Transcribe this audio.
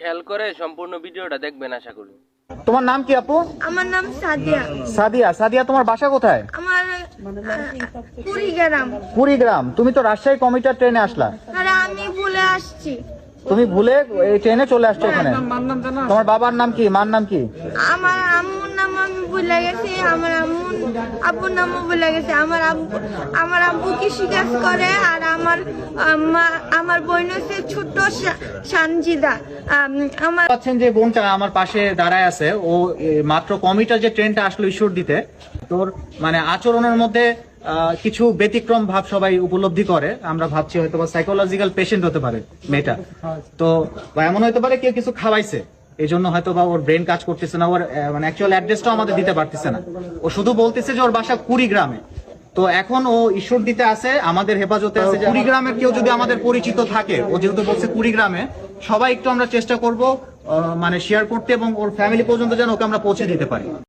খেয়াল করে সম্পূর্ণ ভিডিওটা দেখবেন আশা করি। তোমার নাম কি আপু? আমার নাম সাদিয়া। সাদিয়া। সাদিয়া তোমার বাসা কোথায়? আমার কুড়িগ্রাম। কুড়িগ্রাম। তুমি তো রাজশাহী কমিটার ট্রেনে আসলা। আরে আমি ভুলে আসছি। তুমি ভুলে এই ট্রেনে চলে আসছো ওখানে তোমার বাবার নাম কি? মার নাম কি? আমার আমি ভুলে গেছি, আমার আম্মু আব্বুর নামও ভুলে গেছি। আমার আব্বু আমার আব্বু করে আর আমার আমার বোন হচ্ছে সানজিদা। আমার যে বোনটা আমার পাশে দাঁড়ায় আছে, ও মাত্র কমিটার যে ট্রেনটা আসলো ঈশ্বর দিতে, তোর মানে আচরণের মধ্যে কিছু ব্যতিক্রম ভাব সবাই উপলব্ধি করে। আমরা ভাবছি হয়তো সাইকোলজিক্যাল পেশেন্ট হতে পারে মেয়েটা। তো এমন হতে পারে কেউ কিছু খাওয়াইছে। এই জন্য হয়তো বা ওর ব্রেন কাজ করতেছে না, ওর মানে অ্যাকচুয়াল অ্যাড্রেসটাও আমাদের দিতে পারতেছে না। ও শুধু বলতেছে যে ওর বাসা কুড়িগ্রামে। তো এখন ও ঈশ্বর দিতে আছে আমাদের হেফাজতে আছে কুড়ি কুড়িগ্রামের কেউ যদি আমাদের পরিচিত থাকে, ও যেহেতু বলছে কুড়িগ্রামে, সবাই একটু আমরা চেষ্টা করব মানে শেয়ার করতে এবং ওর ফ্যামিলি পর্যন্ত যেন ওকে আমরা পৌঁছে দিতে পারি।